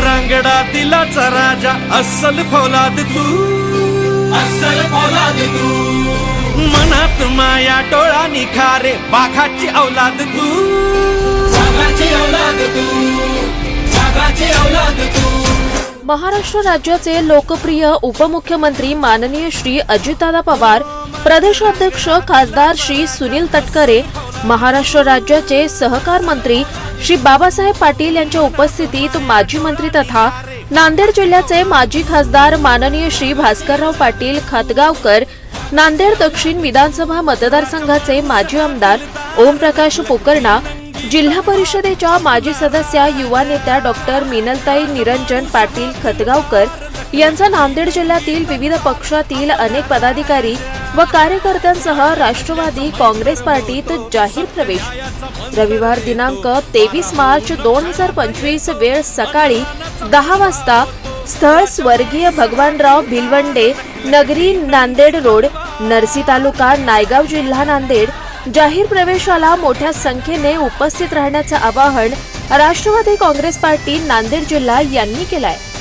रगडा दिलाचा राजा अस्सल फौलाद तू. अस्सल फौलाद तू. मनात माया डोळा निखारे बाघाची औलाद तू. वाघाची औलाद तू. वाघाची औलाद तू. महाराष्ट्र राज्याचे लोकप्रिय उपमुख्यमंत्री माननीय श्री अजितदादा पवार प्रदेशाध्यक्ष खासदार श्री सुनील तटकरे महाराष्ट्र राज्याचे सहकार मंत्री श्री बाबासाहेब पाटील यांच्या उपस्थितीत माजी मंत्री तथा नांदेड जिल्ह्याचे माजी खासदार माननीय श्री भास्करराव पाटील खतगावकर नांदेड दक्षिण विधानसभा मतदारसंघाचे माजी आमदार ओमप्रकाश पोकर्णा जिल्हा परिषदेच्या माजी सदस्या युवा नेत्या डॉक्टर मिनलताई निरंजन पाटील खतगावकर यांचा नांदेड जिल्ह्यातील विविध पक्षातील अनेक पदाधिकारी व कार्यकर्त्यांसह राष्ट्रवादी काँग्रेस पार्टीत जाहीर प्रवेश. रविवार दिनांक तेवीस मार्च दोन हजार पंचवीस वेळ सकाळी दहा वाजता स्थळ स्वर्गीय भगवानराव भिलवंडे नगरी नांदेड रोड नरसी तालुका नायगाव जिल्हा नांदेड जाहीर प्रवेशाला मोठ्या संख्येने उपस्थित राहण्याचं आवाहन राष्ट्रवादी काँग्रेस पार्टी नांदेड जिल्हा यांनी केलं आहे